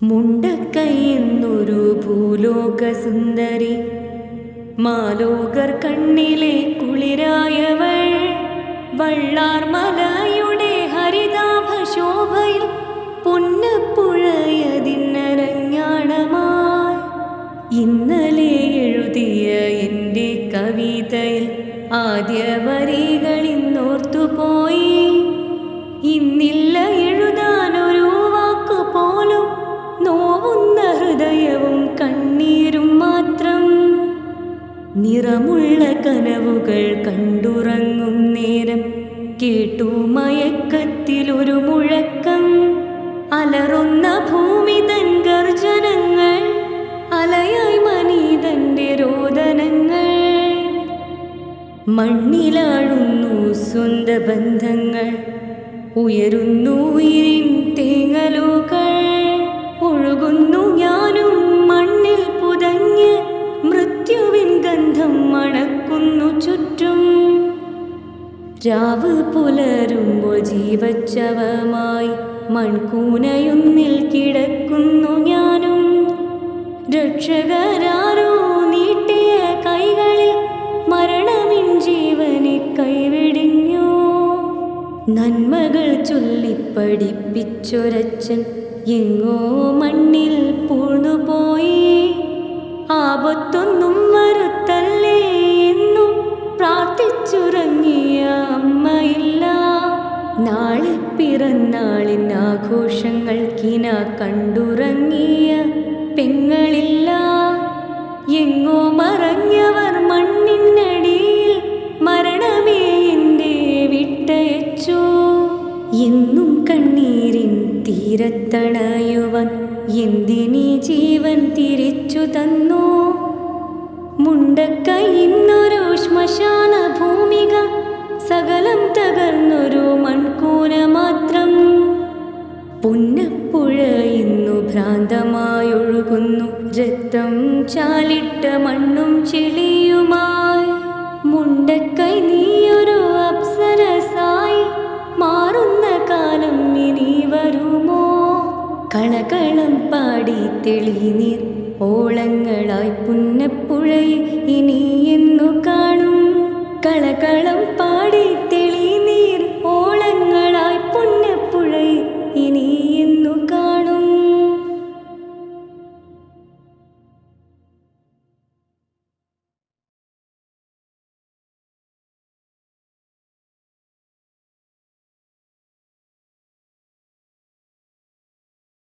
മുണ്ടക്കൈ എന്നൊരു ഭൂലോക സുന്ദരി മാലോകർ കണ്ണിലെ കുളിരായവൾ വള്ളാർ മലയുടെ ഹരിതാഭ ശോഭയിൽ പൊന്നപ്പുഴയതിന്നരഞ്ഞാണമായി ഇന്നലെ എഴുതിയ എന്റെ കവിതയിൽ ആദ്യ വരികൾ ഇന്നോർത്തുപോയി. ഇന്നില്ല കണ്ണീരും മാത്രം. നിറമുള്ള കനവുകൾ കണ്ടുറങ്ങും നേരം. കേട്ടു മയക്കത്തിലൊരു മുഴക്കം. അലറുന്ന ഭൂമി തൻ ഗർജനങ്ങൾ. അലയായി മനീതന്റെ രോദനങ്ങൾ. മണ്ണിലാഴുന്നു സ്വന്ത ബന്ധങ്ങൾ ഉയരുന്നു ഇരിൻ തേങ്ങലുകൾ. രാവ് പുലരുമ്പോൾ ജീവച്ചവമായി മൺകൂനയുന്നിൽ കിടക്കുന്നു ഞാനും. രക്ഷകരാരോ നീട്ടിയ കൈകളിൽ മരണമിൻ ജീവനെ കൈവിടിഞ്ഞു. നന്മകൾ ചൊല്ലിപ്പടിപ്പിച്ചൊരച്ചൻ എങ്ങോ മണ്ണിൽ പൂർന്നുപോയി ആപത്തൊന്നും വരുത്തല്ലേ എന്നും പ്രാർത്ഥിച്ചുറങ്ങിയ അമ്മയില്ല നാളെ പിറന്നാളിൻ ആഘോഷങ്ങൾക്കിന കണ്ടുറങ്ങിയ പെങ്ങളില്ല. എങ്ങോ മറഞ്ഞവർ മണ്ണിനടിയിൽ മരണമേ എന്റെ വിട്ടയച്ചു. എന്നും കണ്ണീരിൻ തീരത്തണയുവൻ എന്തിനീ ജീവൻ തിരിച്ചു തന്നു? മുണ്ടക്കൈ ഇന്നൊരു ശ്മശാന ഭൂമിക പുന്നപ്പുഴ ഇന്നു ഭ്രാന്തമായൊഴുകുന്നു. രക്തം ചാലിട്ട മണ്ണും ചെളിയുമായി. മുണ്ടക്കൈ നീയൊരു അപ്സരസായി. മാറുന്ന കാലം ഇനി വരുമോ? കളകളം പാടി തെളിനീർ. ഓളങ്ങളായി പുന്നപ്പുഴയെ ഇനി എന്നു കാണും.